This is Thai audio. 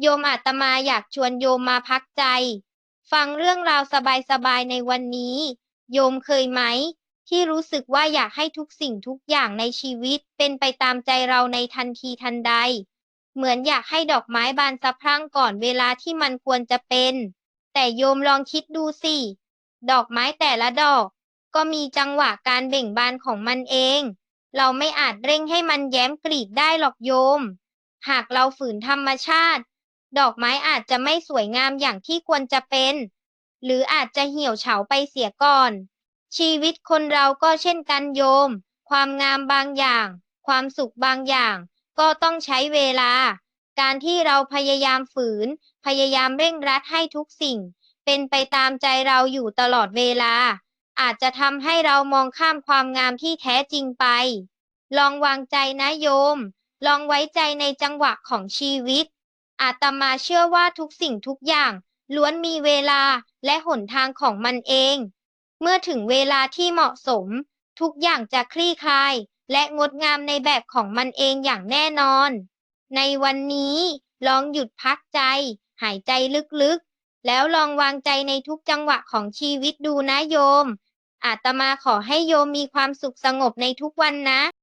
โยมอาตมาอยากชวนโยมมาพักใจ ฟังเรื่องราวสบายๆในวันนี้ โยมเคยไหม ที่รู้สึกว่าอยากให้ทุกสิ่งทุกอย่างในชีวิตเป็นไปตามใจเราในทันทีทันใด เหมือนอยากให้ดอกไม้บานสะพรั่งก่อนเวลาที่มันควรจะเป็น แต่โยมลองคิดดูสิ ดอกไม้แต่ละดอก ก็มีจังหวะการเบ่งบานของมันเอง เราไม่อาจเร่งให้มันแย้มกลีบได้หรอกโยม หากเราฝืนธรรมชาติ ดอกไม้อาจจะไม่สวยงามอย่างที่ควรจะเป็น หรืออาจจะเหี่ยวเฉาไปเสียก่อน ชีวิตคนเราก็เช่นกันโยม ความงามบางอย่าง ความสุขบางอย่าง ก็ต้องใช้เวลา การที่เราพยายามฝืน พยายามเร่งรัดให้ทุกสิ่ง เป็นไปตามใจเราอยู่ตลอดเวลา อาจจะทำให้เรามองข้ามความงามที่แท้จริงไป ลองวางใจนะโยม ลองไว้ใจในจังหวะของชีวิต อาตมาเชื่อว่าทุกสิ่งทุกอย่าง ล้วนมีเวลาและหนทางของมันเอง เมื่อถึงเวลาที่เหมาะสม ทุกอย่างจะคลี่คลาย และงดงามในแบบของมันเองอย่างแน่นอน ในวันนี้ลองหยุดพักใจ หายใจลึกๆ แล้วลองวางใจในทุกจังหวะของชีวิตดูนะโยมอาตมาขอให้โยมมีความสุขสงบในทุกวันนะ